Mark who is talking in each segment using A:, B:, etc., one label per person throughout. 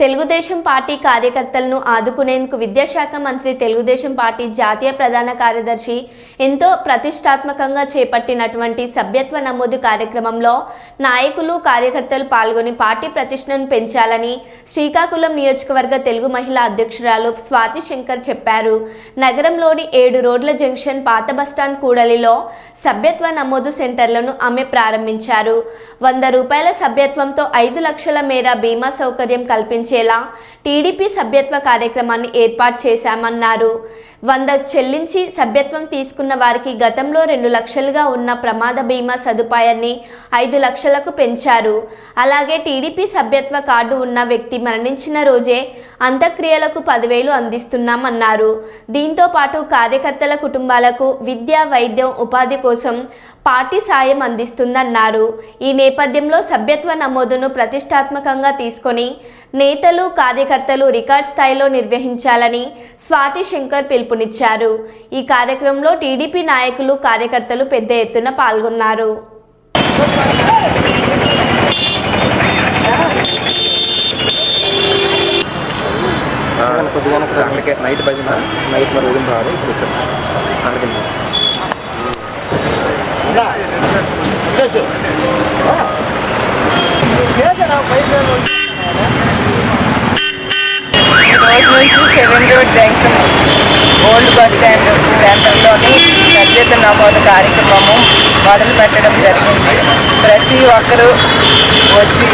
A: Telugu Desam party కార్యకర్తలను ఆదుకునేందుకు విద్యాశాఖ మంత్రి తెలుగుదేశం పార్టీ జాతీయ ప్రధాన కార్యదర్శి ఎంతో ప్రతిష్టాత్మకంగా చేపట్టినటువంటి సభ్యత్వ నమోదు కార్యక్రమంలో నాయకులు కార్యకర్తలు పాల్గొని పార్టీ ప్రతిష్టను పెంచాలని శ్రీకాకుళం నియోజకవర్గ తెలుగు మహిళా అధ్యక్షురాలు స్వాతి శంకర్ చెప్పారు. నగరంలోని ఏడు రోడ్ల జంక్షన్ పాత బస్టాండ్ కూడలిలో సభ్యత్వ నమోదు సెంటర్లను ఆమె ప్రారంభించారు. వంద రూపాయల సభ్యత్వంతో ఐదు లక్షల మేర బీమా సౌకర్యం కల్పించారు అందించేలా టీడీపీ సభ్యత్వ కార్యక్రమాన్ని ఏర్పాటు చేశామన్నారు. వంద చెల్లించి సభ్యత్వం తీసుకున్న వారికి గతంలో రెండు లక్షలుగా ఉన్న ప్రమాద బీమా సదుపాయాన్ని ఐదు లక్షలకు పెంచారు. అలాగే టీడీపీ సభ్యత్వ కార్డు ఉన్న వ్యక్తి మరణించిన రోజే అంత్యక్రియలకు పదివేలు అందిస్తున్నామన్నారు. దీంతో పాటు కార్యకర్తల కుటుంబాలకు విద్య వైద్యం ఉపాధి కోసం పార్టీ సాయం అందిస్తుందన్నారు. ఈ నేపథ్యంలో సభ్యత్వ నమోదును ప్రతిష్టాత్మకంగా తీసుకొని నేతలు కార్యకర్తలు రికార్డ్ స్థాయిలో నిర్వహించాలని స్వాతి శంకర్ పిలుపునిచ్చారు. ఈ కార్యక్రమంలో టీడీపీ నాయకులు కార్యకర్తలు పెద్ద ఎత్తున పాల్గొన్నారు.
B: కొద్దిగా అందుకే నైట్ భజన నైట్ మరి ఉదయం రావాలి. వచ్చేస్తాం. అందుకే
C: రోజు నుంచి seven road junction old bus stand సెంటర్లోని సభ్యత నమోదు కార్యక్రమము మొదలు పెట్టడం జరిగింది. ప్రతి ఒక్కరూ వచ్చి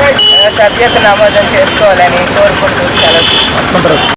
C: ఆ, సభ్యత నమోదు చేసుకోవాలని కోరుకుంటూ సెలవు